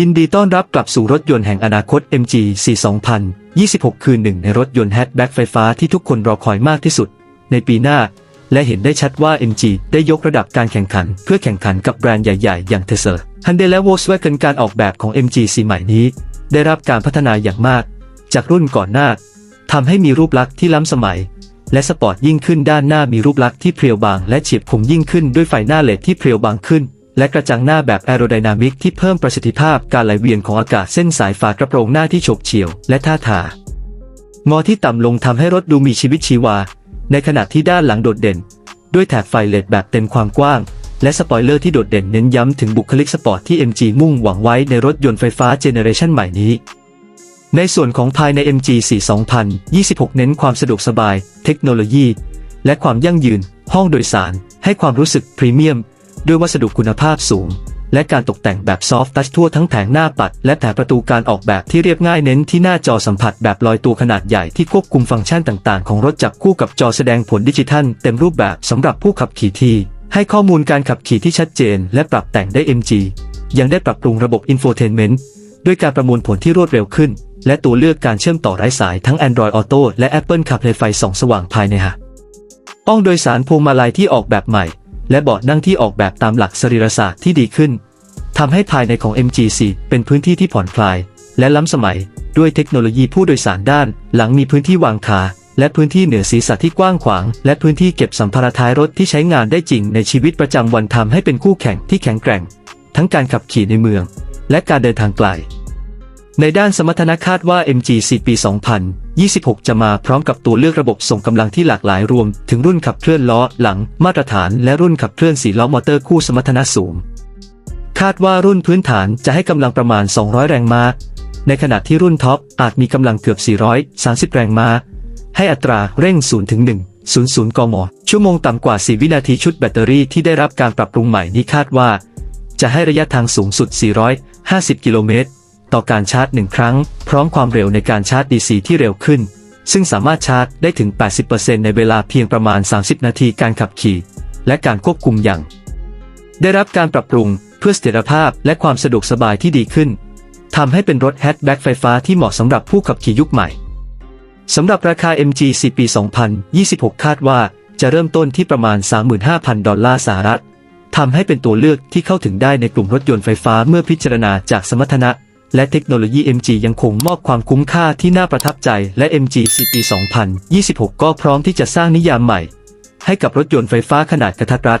ยินดีต้อนรับกลับสู่รถยนต์แห่งอนาคต MG C 2026 คือหนึ่งในรถยนต์แฮชแบ็กไฟฟ้าที่ทุกคนรอคอยมากที่สุด ในปีหน้า และเห็นได้ชัดว่า MG ได้ยกระดับการแข่งขัน เพื่อแข่งขันกับแบรนด์ใหญ่ๆ อย่าง Tesla Hyundai และ Volkswagen การออกแบบของ MG C ใหม่นี้ ได้รับการพัฒนาอย่างมาก จากรุ่นก่อนหน้าทำให้มีรูปลักษณ์ที่ล้ำสมัย และสปอร์ตยิ่งขึ้นด้านหน้ามีรูปลักษณ์ที่เพรียวบางและเฉียบคมยิ่งขึ้นด้วยไฟหน้าเลดที่เพรียวบางขึ้น และกระจังหน้าแบบแอโรไดนามิกที่เพิ่มประสิทธิภาพการไหลเวียนของอากาศเส้นสายฝากระโปรงหน้าที่ฉบเฉี่ยว และท่าทางงอที่ต่ำลงทำให้รถดูมีชีวิตชีวา ในขณะที่ด้านหลังโดดเด่น ด้วยแถบไฟเลดแบบเต็มความกว้าง และสปอยเลอร์ที่โดดเด่นเน้นย้ำถึงบุคลิกสปอร์ตที่ MG มุ่งหวังไว้ในรถยนต์ไฟฟ้าเจเนเรชันใหม่นี้ ในส่วนของภายใน MG 4 2026 เน้นความสะดวกสบาย เทคโนโลยี และความยั่งยืน ห้องโดยสาร ให้ความรู้สึกพรีเมียม ด้วยวัสดุคุณภาพสูง และการตกแต่งแบบซอฟต์ทัชทั่วทั้งแผงหน้าปัด และแผงประตูการออกแบบที่เรียบง่ายเน้นที่หน้าจอสัมผัสแบบลอยตัวขนาดใหญ่ที่ควบคุมฟังก์ชันต่างๆ ของรถจับคู่กับจอแสดงผลดิจิทัล เต็มรูปแบบสำหรับผู้ขับขี่ที่ให้ข้อมูลการขับขี่ที่ชัดเจน และปรับแต่งได้ MG ยังได้ปรับปรุงระบบอินโฟเทนเมนต์ด้วยการประมวลผลที่รวดเร็วขึ้น และตัวเลือกการเชื่อมต่อไร้สายทั้ง Android Auto และ Apple CarPlay ไฟส่องสว่างภายในฮะห้องโดยสารพวงมาลัยที่ออกแบบใหม่ และเบาะนั่งที่ออกแบบตามหลักสรีรศาสตร์ที่ดีขึ้นทำให้ภายในของ MG4 เป็นพื้นที่ที่ผ่อนคลาย และล้ำสมัย ด้วยเทคโนโลยีผู้โดยสารด้าน หลังมีพื้นที่วางขา และพื้นที่เหนือศีรษะที่กว้างขวาง และพื้นที่เก็บสัมภาระท้ายรถที่ใช้งานได้จริงในชีวิตประจำวันทำให้เป็นคู่แข่งที่แข็งแกร่ง ทั้งการขับขี่ในเมือง และการเดินทางไกล ในด้านสมรรถนะคาดว่า MG4 ปี 2000 26 จะมาพร้อมกับตัวเลือกระบบส่งกำลังที่หลากหลายรวม ถึงรุ่นขับเคลื่อนล้อหลังมาตรฐาน และรุ่นขับเคลื่อนสี่ล้อมอเตอร์คู่สมรรถนะสูง คาดว่ารุ่นพื้นฐานจะให้กำลังประมาณ 200 แรงม้า ในขณะที่รุ่นท็อปอาจมีกำลังเกือบ 430 แรงม้า ให้อัตราเร่ง0ถึง1 00กม ชั่วโมงต่ำกว่า 4 วินาทีชุดแบตเตอรี่ที่ได้รับการปรับปรุงใหม่นี้คาดว่า จะให้ระยะทางสูงสุด 450 กิโลเมตร ต่อการชาร์จหนึ่งครั้ง พร้อมความเร็วในการชาร์จ DC ที่เร็วขึ้น ซึ่งสามารถชาร์จได้ถึง 80%ในเวลาเพียงประมาณ 30 นาทีการขับขี่ และการควบคุมอย่าง ได้รับการปรับปรุงเพื่อเสถียรภาพและความสะดวกสบายที่ดีขึ้นทำให้เป็นรถแฮชแบ็กไฟฟ้าที่เหมาะสำหรับผู้ขับขี่ยุคใหม่สำหรับราคา MG 4ปี 2026 คาดว่าจะเริ่มต้นที่ประมาณ 35,000 ดอลลาร์สหรัฐทำให้เป็นตัวเลือกที่เข้าถึงได้ในกลุ่มรถยนต์ไฟฟ้าเมื่อพิจารณาจากสมรรถนะ และเทคโนโลยี MG ยังคงมอบความคุ้มค่าที่น่าประทับใจ และ MG 4ปี 2026 ก็พร้อมที่จะสร้างนิยามใหม่ ให้กับรถยนต์ไฟฟ้าขนาดกระทัดรัด